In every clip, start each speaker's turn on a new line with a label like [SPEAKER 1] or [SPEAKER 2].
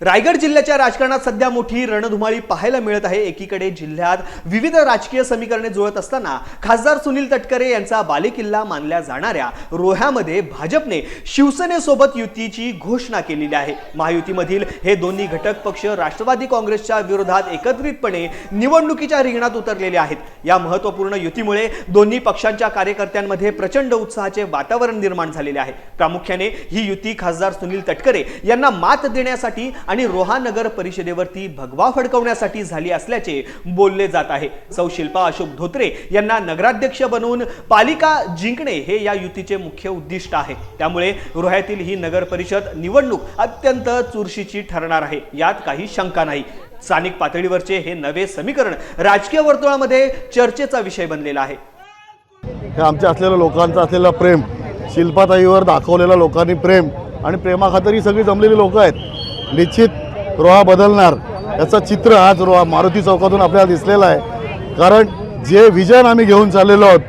[SPEAKER 1] रायगड जिल्ह्याच्या राजकारणात सध्या मोठी रणधुमाळी पाहायला मिळत आहे. एकीकडे जिल्ह्यात विविध राजकीय समीकरणे जुळत असताना खासदार सुनील तटकरे यांचा बालेकिल्ला मानल्या जाणाऱ्या रोह्यामध्ये भाजपने शिवसेनेसोबत युतीची घोषणा केलेली आहे. महायुतीमधील हे दोन्ही घटक पक्ष राष्ट्रवादी काँग्रेसच्या विरोधात एकत्रितपणे निवडणुकीच्या रिंगणात उतरलेले आहेत. या महत्त्वपूर्ण युतीमुळे दोन्ही पक्षांच्या कार्यकर्त्यांमध्ये प्रचंड उत्साहाचे वातावरण निर्माण झालेले आहे. प्रामुख्याने ही युती खासदार सुनील तटकरे यांना मात देण्यासाठी आणि रोहा नगर परिषदेवरती भगवा फडकवण्यासाठी झाली असल्याचे बोलले जात आहे. सौ शिल्पा अशोक धोत्रे यांना नगराध्यक्ष बनवून पालिका जिंकणे हे या युतीचे मुख्य उद्दिष्ट आहे. त्यामुळे रोह्यातील ही नगर परिषद निवडणूक अत्यंत चुरशीची ठरणार आहे. यात काही शंका नाही. स्थानिक पातळीवरचे हे नवे समीकरण राजकीय वर्तुळामध्ये चर्चेचा विषय बनलेला आहे.
[SPEAKER 2] आमच्या असलेल्या लोकांचं असलेलं प्रेम शिल्पाताईवर दाखवलेलं लोकांनी प्रेम आणि प्रेमाखातर ही सगळी जमलेली लोक आहेत. निश्चित रोहा बदलणार. याचं चित्र आज रोहा मारुती चौकातून आपल्याला दिसलेलं आहे. कारण जे विजन आम्ही घेऊन चाललेलो आहोत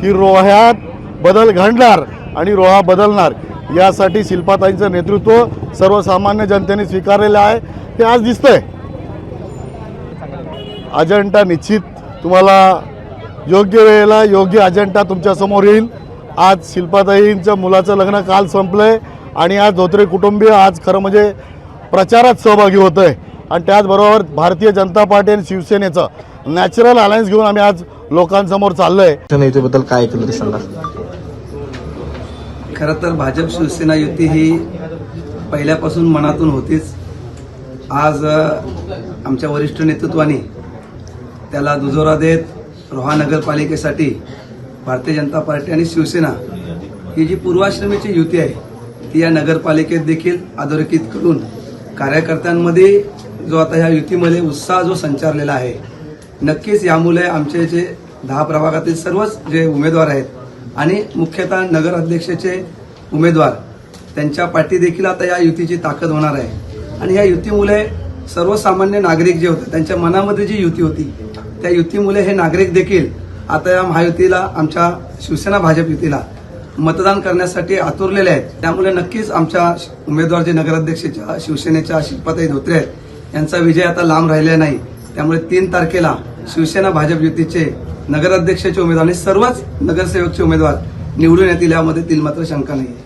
[SPEAKER 2] की रोह्यात बदल घडणार आणि रोहा बदलणार यासाठी शिल्पाताईंचं नेतृत्व सर्वसामान्य जनतेने स्वीकारलेलं आहे. ते आज दिसतंय. अजंटा निश्चित तुम्हाला योग्य वेळेला योग्य अजंटा तुमच्यासमोर येईल. आज शिल्पाताईंच्या मुलाचं लग्न काल संपलंय आणि आज धोत्रे कुटुंबीय आज खरं म्हणजे प्रचारात सहभागी होत आहे आणि त्याचबरोबर भारतीय जनता पार्टी आणि शिवसेनेचं नॅचरल अलायन्स घेऊन आम्ही आज लोकांसमोर चाललोय.
[SPEAKER 3] युतीबद्दल काय ऐकलं ते सांगा
[SPEAKER 4] खरं तर भाजप शिवसेना युती ही पहिल्यापासून मनातून होतीच. आज आमच्या वरिष्ठ नेतृत्वाने त्याला दुजोरा देत रोहा नगरपालिकेसाठी भारतीय जनता पार्टी आणि शिवसेना ही जी पूर्वाश्रमीची युती आहे ती या नगरपालिकेत देखील अधोरेखित करून कार्यकर्त्यांमध्ये जो आता ह्या युतीमध्ये उत्साह जो संचारलेला आहे नक्कीच यामुळे आमचे जे दहा प्रभागातील सर्वच जे उमेदवार आहेत आणि मुख्यतः नगर अध्यक्षाचे उमेदवार त्यांच्या पाठी देखील आता या युतीची ताकद होणार आहे. आणि या युतीमुळे सर्वसामान्य नागरिक जे होते त्यांच्या मनामध्ये जी युती होती त्या युतीमुळे हे नागरिक देखील आता या महायुतीला आमच्या शिवसेना भाजप युतीला मतदान करण्यासाठी आतुरलेले आहेत. त्यामुळे नक्कीच आमच्या उमेदवार जे नगराध्यक्षाच्या शिवसेनेच्या शिल्पाताई धोत्रे आहेत यांचा विजय आता लांब राहिलेला नाही. त्यामुळे तीन तारखेला शिवसेना भाजप युतीचे नगराध्यक्षाचे उमेदवार आणि सर्वच नगरसेवकचे उमेदवार निवडून येतील यामध्ये तिल मात्र शंका नाही